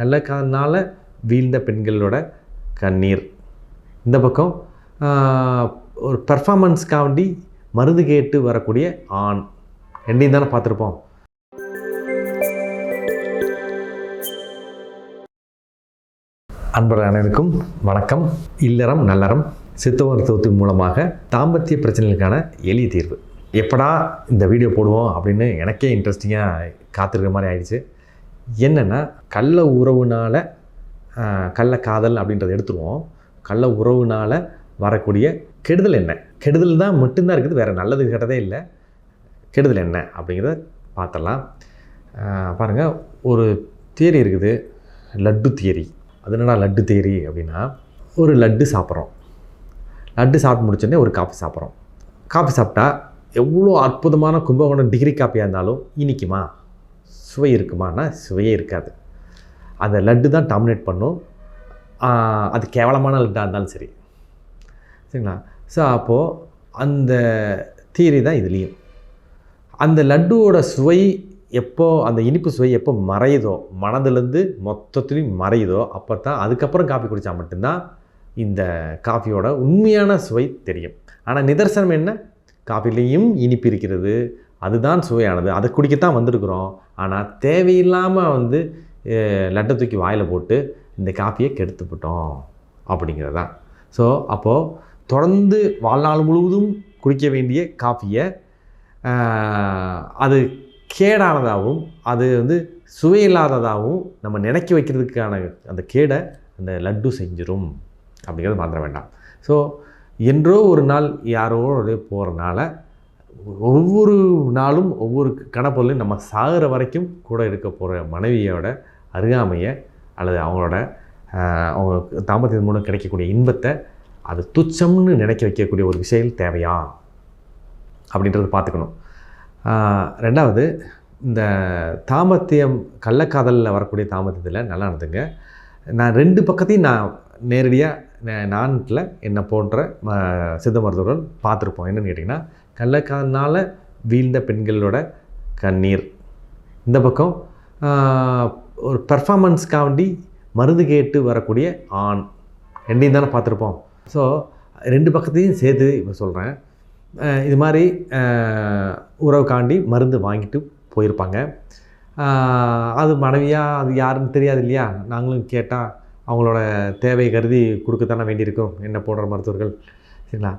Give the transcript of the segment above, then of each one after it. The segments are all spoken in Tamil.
கள்ளக்காதனால் வீழ்ந்த பெண்களோட கண்ணீர். இந்த பக்கம் ஒரு ஒரு பெர்ஃபார்மன்ஸ்க்காண்டி மருந்து கேட்டு வரக்கூடிய ஆண். ரெண்டையும் தானே பார்த்துருப்போம். அன்பர்கள் அனைவருக்கும் வணக்கம். இல்லறம் நல்லறம் சித்த மருத்துவத்தின் மூலமாக தாம்பத்திய பிரச்சனைகளுக்கான எளிய தீர்வு. எப்படா இந்த வீடியோ போடுவோம் அப்படின்னு எனக்கே இன்ட்ரெஸ்டிங்காக காத்திருக்கிற மாதிரி ஆயிடுச்சு. என்னென்னா கள்ள உறவுனால் கள்ள காதல் அப்படின்றத எடுத்துருவோம் கள்ள உறவுனால் வரக்கூடிய கெடுதல் என்ன? கெடுதல் தான் மட்டும்தான் இருக்குது வேறு நல்லது கெட்டதே இல்லை. கெடுதல் என்ன அப்படிங்கிறத பார்த்தலாம் பாருங்கள் ஒரு தியரி இருக்குது. லட்டு தியரி அது என்னடா லட்டு தியரி அப்படின்னா ஒரு லட்டு சாப்பிட்றோம். லட்டு சாப்பிட்டு முடிச்சோடனே ஒரு காஃபி சாப்பிட்றோம். காஃபி சாப்பிட்டா எவ்வளோ அற்புதமான கும்பகோணம் டிகிரி காப்பியாக இருந்தாலும் இனிக்குமா? சுவை இருக்குமானா சுவையே இருக்காது. அந்த லட்டு தான் டாமினேட் பண்ணும். அது கேவலமான லட்டாக இருந்தாலும் சரி. சரிங்களா? ஸோ அப்போது அந்த தியரி தான் இதுலேயும். அந்த லட்டுவோட சுவை எப்போ அந்த இனிப்பு சுவை எப்போ மறையுதோ மனதுலேருந்து மொத்தத்துலேயும் மறையுதோ அப்போ தான் அதுக்கப்புறம் காஃபி குடித்தா மட்டும்தான் இந்த காஃபியோட உண்மையான சுவை தெரியும். ஆனால் நிதர்சனம் என்ன? காஃபிலையும் இனிப்பு இருக்கிறது. அதுதான் சுவையானது. அதை குடிக்கத்தான் வந்திருக்கிறோம். ஆனால் தேவையில்லாமல் வந்து லட்டை தூக்கி வாயில் போட்டு இந்த காஃபியை கெடுத்துவிட்டோம் அப்படிங்கிறது தான் ஸோ அப்போது தொடர்ந்து வாழ்நாள் முழுவதும் குடிக்க வேண்டிய காஃபியை அது கேடானதாகவும் அது வந்து சுவையில்லாததாகவும் நம்ம நினைக்க வைக்கிறதுக்கான அந்த கேடை அந்த லட்டு செஞ்சிடும் அப்படிங்கிறது மாத்திர வேண்டாம். ஸோ என்றோ ஒரு நாள் யாரோட போகிறனால ஒவ்வொரு நாளும் ஒவ்வொரு கணப்பொருளையும் நம்ம சாகிற வரைக்கும் கூட இருக்க போகிற மனைவியோட அருகாமையை அல்லது அவங்களோட அவங்க தாம்பத்தியத்தின் மூலம் கிடைக்கக்கூடிய இன்பத்தை அது துச்சம்னு நினைக்க வைக்கக்கூடிய ஒரு விஷயம் தேவையா? அப்படின்றத பார்த்துக்கணும். ரெண்டாவது இந்த தாமத்தியம் கள்ளக்காதலில் வரக்கூடிய தாமத்தியத்தில் நல்லா நடந்துங்க. நான் ரெண்டு பக்கத்தையும் நான் நேரடியாக நான்கில் என்னை போன்ற ம- சித்த மருத்துவர்கள் பார்த்துருப்போம். என்னென்னு கேட்டிங்கன்னா கள்ளக்காதனால் வீழ்ந்த பெண்களோட கண்ணீர். இந்த பக்கம் ஒரு பெர்ஃபார்மன்ஸ்க்காண்டி மருந்து கேட்டு வரக்கூடிய ஆண். ரெண்டையும் தானே பார்த்துருப்போம். ஸோ ரெண்டு பக்கத்தையும் சேர்த்து இப்போ சொல்கிறேன் இது மாதிரி உறவுக்காண்டி மருந்து வாங்கிட்டு போயிருப்பாங்க. அது மனைவியாக அது யாருன்னு தெரியாது இல்லையா? நாங்களும் கேட்டால் அவங்களோட தேவை கருதி கொடுக்கத்தானே வேண்டியிருக்கும் என்ன போடுற மருத்துவர்கள். சரிங்களா?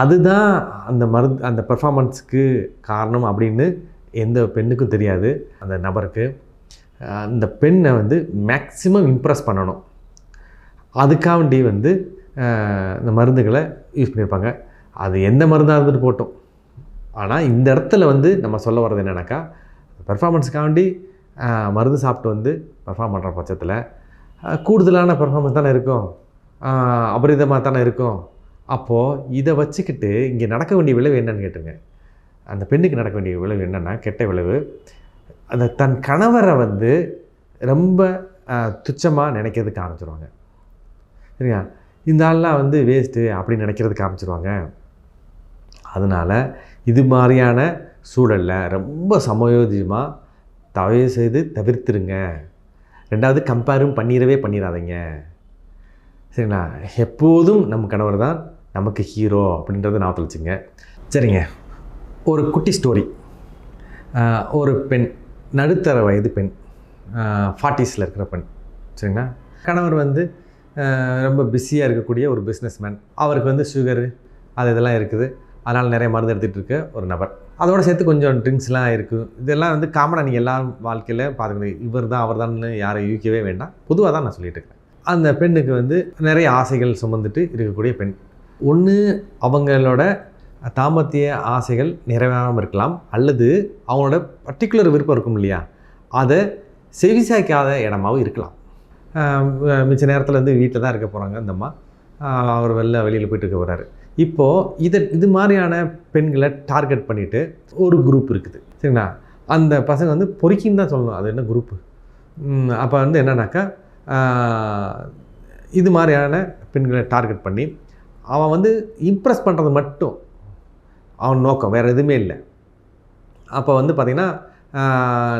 அதுதான் அந்த மருந்து அந்த பெர்ஃபார்மன்ஸுக்கு காரணம் அப்படின்னு எந்த பெண்ணுக்கும் தெரியாது. அந்த நபருக்கு அந்த பெண்ணை வந்து மேக்ஸிமம் இம்ப்ரெஸ் பண்ணணும். அதுக்காண்டி வந்து இந்த மருந்துகளை யூஸ் பண்ணியிருப்பாங்க. அது எந்த மருந்தாக இருந்துட்டு போட்டோம். ஆனால் இந்த இடத்துல வந்து நம்ம சொல்ல வர்றது என்னென்னாக்கா பெர்ஃபார்மன்ஸுக்காண்டி மருந்து சாப்பிட்டு வந்து பெர்ஃபார்ம் பண்ணுற பட்சத்தில் கூடுதலான பெர்ஃபார்மன்ஸ் தானே இருக்கும். அபரிதமாக தானே இருக்கும். அப்போது இதை வச்சுக்கிட்டு இங்கே நடக்க வேண்டிய விளைவு என்னன்னு கேட்டுங்க. அந்த பெண்ணுக்கு நடக்க வேண்டிய விளைவு என்னென்னா கெட்ட விளைவு. அந்த தன் கணவரை வந்து ரொம்ப துச்சமாக நினைக்கிறதுக்கு ஆரம்பிச்சிருவாங்க சரிங்களா இந்த ஆள்லாம் வந்து வேஸ்ட்டு அப்படின்னு நினைக்கிறதுக்கு ஆரம்பிச்சிருவாங்க அதனால் இது மாதிரியான சூழலில் ரொம்ப சமயோஜியமாக தயவு செய்து தவிர்த்துருங்க. ரெண்டாவது கம்பேரும் பண்ணிடவே பண்ணிடாதீங்க. சரிங்களா? எப்போதும் நம்ம கணவர் தான் நமக்கு ஹீரோ அப்படின்றத நான் வச்சுங்க சரிங்க. ஒரு குட்டி ஸ்டோரி ஒரு பெண் நடுத்தர வயது பெண் ஃபார்ட்டிஸில் இருக்கிற பெண். சரிங்களா? கணவர் வந்து ரொம்ப பிஸியாக இருக்கக்கூடிய ஒரு பிஸ்னஸ்மேன் அவருக்கு வந்து சுகரு அது இதெல்லாம் இருக்குது. அதனால் நிறைய மருந்து எடுத்துகிட்டு இருக்க ஒரு நபர். அதோட சேர்த்து கொஞ்சம் ட்ரிங்க்ஸ்லாம் இருக்குது இதெல்லாம் வந்து காமனாக நீங்கள் எல்லா வாழ்க்கையில் பார்த்துக்கணும் இவர் தான் அவர் தான் யாரை யூகிக்கவே வேண்டாம். பொதுவாக தான் நான் சொல்லிட்டு இருக்கேன். அந்த பெண்ணுக்கு வந்து நிறைய ஆசைகள் சுமந்துட்டு இருக்கக்கூடிய பெண். ஒன்று அவங்களோட தாமத்திய ஆசைகள் நிறைவேறாமல் இருக்கலாம். அல்லது அவங்களோட பர்டிகுலர் விருப்பம் இருக்கும் இல்லையா? அதை செவிசாய்க்காத இடமாவும் இருக்கலாம். மிச்ச நேரத்தில் வந்து வீட்டில் தான் இருக்க போகிறாங்க அந்தம்மா அவர் வெளில வெளியில் போயிட்டு இருக்க போகிறாரு இப்போது இதை இது மாதிரியான பெண்களை டார்கெட் பண்ணிவிட்டு ஒரு குரூப் இருக்குது. சரிங்களா? அந்த பசங்க வந்து பொறுக்கின்னு தான் சொல்லணும். அது என்ன குரூப்பு அப்போ வந்து என்னன்னாக்கா இது மாதிரியான பெண்களை டார்கெட் பண்ணி அவன் வந்து இம்ப்ரெஸ் பண்ணுறது மட்டும் அவன் நோக்கம். வேறு எதுவுமே இல்லை. அப்போ வந்து பார்த்திங்கன்னா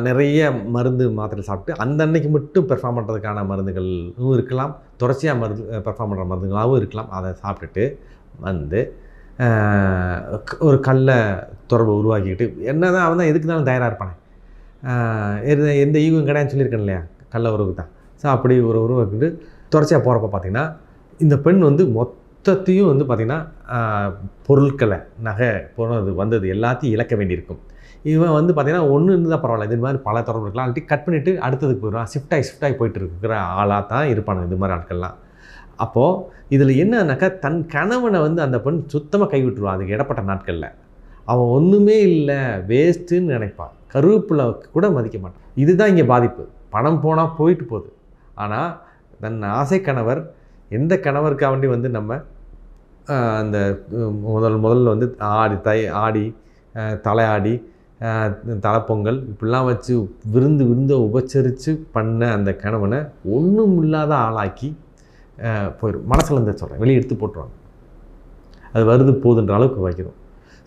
நிறைய மருந்து மாத்திரை சாப்பிட்டு அந்த அன்னைக்கு மட்டும் பெர்ஃபார்ம் பண்ணுறதுக்கான மருந்துகளும் இருக்கலாம். தொடர்ச்சியாக மருந்து பெர்ஃபார்ம் பண்ணுற மருந்துகளாகவும் இருக்கலாம். அதை சாப்பிட்டுட்டு வந்து ஒரு கல்லை தொடர்பை உருவாக்கிக்கிட்டு என்ன தான் அவன் தான் எதுக்கு தயாராக இருப்பானே. எந்த எந்த ஈவும் கிடையாதுன்னு சொல்லியிருக்கேன் இல்லையா? கள்ள உறவுக்கு தான். ஸோ அப்படி ஒரு உருவாக்கிட்டு தொடர்ச்சியாக போகிறப்ப பார்த்தீங்கன்னா இந்த பெண் வந்து மொத்தத்தையும் வந்து பார்த்திங்கன்னா பொருட்களை நகை போனது வந்தது எல்லாத்தையும் இழக்க வேண்டியிருக்கும். இவன் வந்து பார்த்திங்கன்னா ஒன்று இருந்தால் பரவாயில்ல இது மாதிரி பல தொடர்பு இருக்கலாம். அல்லாட்டி கட் பண்ணிவிட்டு அடுத்ததுக்கு போயிடுவான். ஷிஃப்ட் ஆகி ஷிஃப்ட் ஆகி போயிட்டு இருக்கிற ஆளாக தான் இருப்பானுங்க இது மாதிரி ஆட்கள்லாம். அப்போது இதில் என்னன்னாக்கா தன் கணவனை வந்து அந்த பெண் சுத்தமாக கைவிட்டுருவான் அதுக்கு இடப்பட்ட நாட்களில். அவன் ஒன்றுமே இல்லை வேஸ்ட்டுன்னு நினைப்பான் கருவேப்பிலை கூட மதிக்க மாட்டான் இதுதான் இங்கே பாதிப்பு. பணம் போனால் போயிட்டு போகுது. ஆனால் தன் ஆசை கணவர் எந்த கணவருக்காக வேண்டி வந்து நம்ம அந்த முதல் முதல்ல வந்து ஆடி தை ஆடி தலையாடி தலைப்பொங்கல் இப்படிலாம் வச்சு விருந்து விருந்தை உபச்சரித்து பண்ண அந்த கணவனை ஒன்றும் இல்லாத ஆளாக்கி போயிடும் மனசில் இருந்து சொல்கிறேன் வெளியே எடுத்து போட்டுருவாங்க. அது வருது போதுன்ற அளவுக்கு வைக்கிறோம்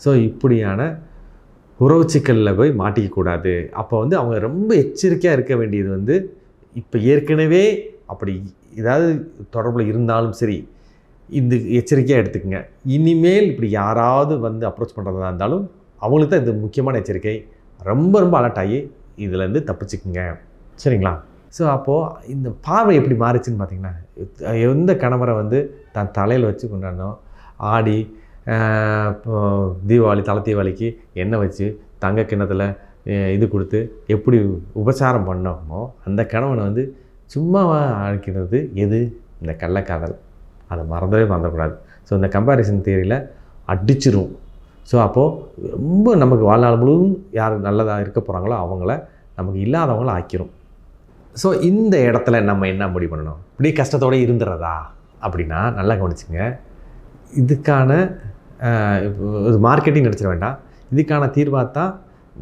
ஸோ இப்படியான உறவு சிக்கலில் போய் மாட்டிக்கக்கூடாது அப்போ வந்து அவங்க ரொம்ப எச்சரிக்கையாக இருக்க வேண்டியது வந்து இப்போ ஏற்கனவே அப்படி ஏதாவது தொடர்பில் இருந்தாலும் சரி இந்த எச்சரிக்கையாக எடுத்துக்கங்க. இனிமேல் இப்படி யாராவது வந்து அப்ரோச் பண்ணுறதா இருந்தாலும் அவங்களுக்கு தான் இது முக்கியமான எச்சரிக்கை. ரொம்ப ரொம்ப அலர்ட் ஆகி இதுலேருந்து தப்பிச்சுக்குங்க. சரிங்களா? ஸோ அப்போது இந்த பார்வை எப்படி மாறுச்சுன்னு பார்த்தீங்கன்னா எந்த கணவரை வந்து தன் தலையில் வச்சு கொண்டாடணும் ஆடி இப்போ தீபாவளி தலை தீபாவளிக்கு எண்ணெய் வச்சு தங்க கிண்ணத்தில் இது கொடுத்து எப்படி உபசாரம் பண்ணோமோ அந்த கணவனை வந்து சும்மாவாக அழைக்கிறது எது? இந்த கள்ளக்காதல். அதை மறந்தவே மறந்துடக்கூடாது. ஸோ இந்த கம்பேரிசன் தியரியில் அடிச்சிரும். ஸோ அப்போது ரொம்ப நமக்கு வாழ்நாள் முழுவதும் யார் நல்லதாக இருக்க போகிறாங்களோ அவங்கள நமக்கு இல்லாதவங்கள ஆக்கிரும். ஸோ இந்த இடத்துல நம்ம என்ன முடிவு பண்ணணும்? இப்படி கஷ்டத்தோட இருந்துடுறதா அப்படின்னா நல்லா கவனிச்சுங்க. இதுக்கான ஒரு மார்க்கெட்டிங் நினச்சிட வேண்டாம். இதுக்கான தீர்வாக தான்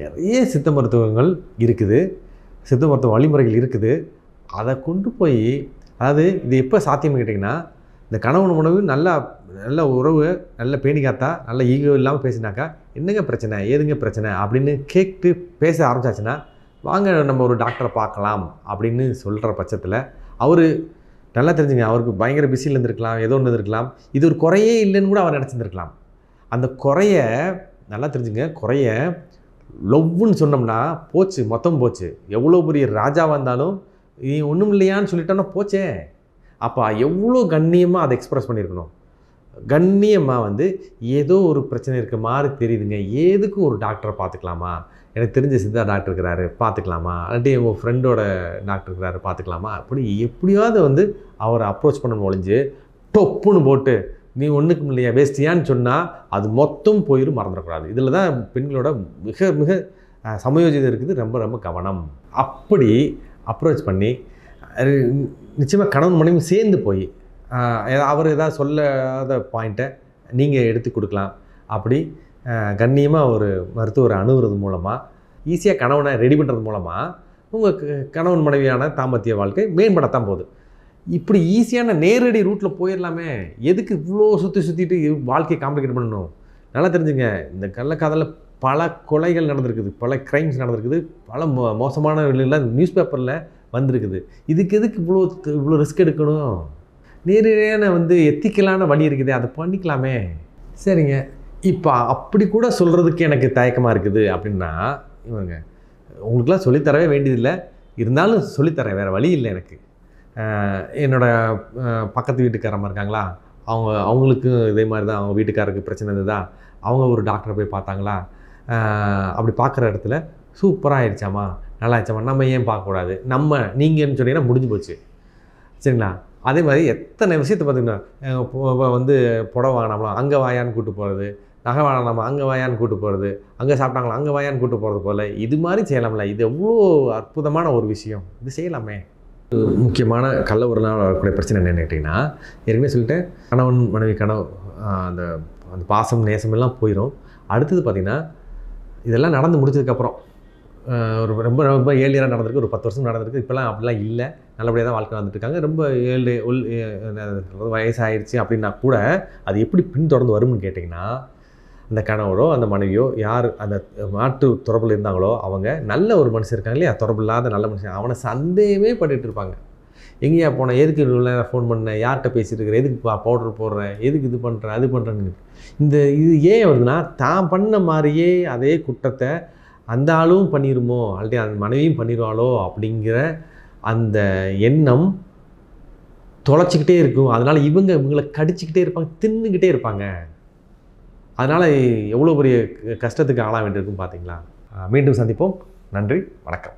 நிறைய சித்த மருத்துவங்கள் இருக்குது. சித்த மருத்துவ வழிமுறைகள் இருக்குது. அதை கொண்டு போய் அதாவது இது எப்போ சாத்தியம்னு கேட்டிங்கன்னா இந்த கணவன் உணவு நல்லா நல்ல உறவு நல்ல பேணி காத்தா நல்ல ஈகோ இல்லாமல் பேசினாக்கா என்னங்க பிரச்சனை? ஏதுங்க பிரச்சனை? அப்படின்னு கேட்டு பேச ஆரம்பிச்சாச்சுன்னா வாங்க நம்ம ஒரு டாக்டரை பார்க்கலாம் அப்படின்னு சொல்கிற பட்சத்தில் அவர் நல்லா தெரிஞ்சுங்க அவருக்கு பயங்கர பிஸியில் இருந்திருக்கலாம் ஏதோ ஒன்று இருந்திருக்கலாம். இது ஒரு குறையே இல்லைன்னு கூட அவர் நினச்சிருந்துருக்கலாம். அந்த குறைய நல்லா தெரிஞ்சுங்க குறைய லொவ்வுன்னு சொன்னோம்னா போச்சு மொத்தம் போச்சு. எவ்வளோ பெரிய ராஜாவாக இருந்தாலும் நீ ஒன்றும் இல்லையான்னு சொல்லிட்டோன்னா போச்சே. அப்போ எவ்வளோ கண்ணியமாக அதை எக்ஸ்ப்ரெஸ் பண்ணியிருக்கணும். கண்ணியமாக வந்து ஏதோ ஒரு பிரச்சனை இருக்க மாதிரி தெரியுதுங்க. ஏதுக்கும் ஒரு டாக்டரை பார்த்துக்கலாமா? எனக்கு தெரிஞ்ச சித்தா டாக்டர் இருக்கிறாரு பார்த்துக்கலாமா? அல்லாட்டி உங்கள் ஃப்ரெண்டோட டாக்டர் இருக்கிறாரு பார்த்துக்கலாமா? அப்படி எப்படியாவது வந்து அவரை அப்ரோச் பண்ண ஒழிஞ்சு டொப்புன்னு போட்டு நீ ஒன்றுக்கும் இல்லையா வேஸ்டியான்னு சொன்னால் அது மொத்தம் போயிடும் மறந்துடக்கூடாது. இதில் தான் பெண்களோட மிக மிக சமயோஜிதம் இருக்குது ரொம்ப ரொம்ப கவனம். அப்படி அப்ரோச் பண்ணி நிச்சயமாக கணவன் மனைவி சேர்ந்து போய் ஏதா- அவர் ஏதாவது சொல்லாத பாயிண்ட்டை நீங்கள் எடுத்து கொடுக்கலாம். அப்படி கண்ணியமாக ஒரு மருத்துவரை அணுகிறது மூலமாக ஈஸியாக கணவனை ரெடி பண்ணுறது மூலமாக உங்கள் கணவன் மனைவியான தாம்பத்திய வாழ்க்கை மேம்படத்தான் போகுது. இப்படி ஈஸியான நேரடி ரூட்டில் போயிடலாமே. எதுக்கு இவ்வளோ சுற்றி சுற்றிட்டு வாழ்க்கையை காம்ப்ளிகேட் பண்ணணும்? நல்லா தெரிஞ்சுங்க. இந்த கள்ளக்காதலில் பல கொலைகள் நடந்திருக்குது. பல க்ரைம்ஸ் நடந்திருக்குது. பல மோ மோசமான எல்லாம் நியூஸ் பேப்பரில் வந்திருக்குது. இதுக்கு எதுக்கு இவ்வளோ இவ்வளோ ரிஸ்க் எடுக்கணும்? நேரடியான வந்து எத்திக்கலான வழி இருக்குது. அதை பண்ணிக்கலாமே. சரிங்க. இப்போ அப்படி கூட சொல்கிறதுக்கு எனக்கு தயக்கமாக இருக்குது அப்படின்னா இவங்க உங்களுக்குலாம் சொல்லித்தரவே வேண்டியதில்லை. இருந்தாலும் சொல்லித்தரேன் வேறு வழி இல்லை எனக்கு. என்னோடய பக்கத்து வீட்டுக்காரம்மா இருக்காங்களா? அவங்க அவங்களுக்கும் இதே மாதிரி தான் அவங்க வீட்டுக்காரருக்கு பிரச்சனை இருந்ததா? அவங்க ஒரு டாக்டரை போய் பார்த்தாங்களா? அப்படி பார்க்குற இடத்துல சூப்பராக ஆயிடுச்சாம்மா நல்லா ஆயிடுச்சாமா நம்ம ஏன் பார்க்கக்கூடாது? நம்ம நீங்கள்னு சொன்னீங்கன்னா முடிஞ்சு போச்சு. சரிங்களா? அதே மாதிரி எத்தனை விஷயத்தை பார்த்தீங்கன்னா இப்போ வந்து புடவை வாங்கினாமலாம் அங்கே வாயான்னு கூட்டு போகிறது நகை வாங்கினாமா அங்கே வாயான்னு கூட்டு போகிறது அங்கே சாப்பிட்டாங்களா அங்கே வாயான்னு கூட்டு போகிறது போல் இது மாதிரி செய்யலாம்ல. இது எவ்வளோ அற்புதமான ஒரு விஷயம். இது செய்யலாமே. முக்கியமான கள்ள உறவுனால வரக்கூடிய பிரச்சனை என்னென்னு கேட்டிங்கன்னா ஏற்கனவே சொல்லிட்டேன் கணவன் மனைவி கனவு அந்த அந்த பாசம் நேசம் எல்லாம் போயிடும் அடுத்தது பார்த்திங்கன்னா இதெல்லாம் நடந்து முடிச்சதுக்கப்புறம் ஒரு ரொம்ப ரொம்ப ஏழியராக நடந்திருக்கு ஒரு பத்து வருஷம் நடந்திருக்கு இப்போல்லாம் அப்படிலாம் இல்லை. நல்லபடியாக தான் வாழ்க்கை வந்துட்டு இருக்காங்க. ரொம்ப ஏழு உள் வயசாகிடுச்சு என்ன வயசாயிடுச்சு அப்படின்னா கூட அது எப்படி பின்தொடர்ந்து வரும்னு கேட்டிங்கன்னா அந்த கணவரோ அந்த மனைவியோ யார் அந்த மாட்டு தொடர்பில் இருந்தாங்களோ அவங்க நல்ல ஒரு மனுஷன் இருக்காங்க இல்லையா? தொடர்பு இல்லாத நல்ல மனுஷன். அவனை சந்தேகமே பண்ணிட்டு இருப்பாங்க. எங்கேயா போனேன் எதுக்கு இவ்வளோ ஃபோன் பண்ணேன்? யார்கிட்ட பேசிட்டு இருக்கிற எதுக்கு பா பவுடர் போடுறேன்? எதுக்கு இது பண்ணுறேன் அது பண்ணுறேன்னு இந்த இது ஏன் வருதுன்னா தான் பண்ண மாதிரியே அதே குற்றத்தை அந்த ஆளும் பண்ணிருமோ? அல்லது அந்த மனைவியும் பண்ணிடுவாளோ அப்படிங்கிற அந்த எண்ணம் தொலைச்சிக்கிட்டே இருக்கும். அதனால் இவங்க இவங்களை கடிச்சிக்கிட்டே இருப்பாங்க தின்னுக்கிட்டே இருப்பாங்க. அதனால் எவ்வளோ பெரிய கஷ்டத்துக்கு ஆளாக வேண்டியிருக்கும் பார்த்தீங்களா மீண்டும் சந்திப்போம். நன்றி வணக்கம்.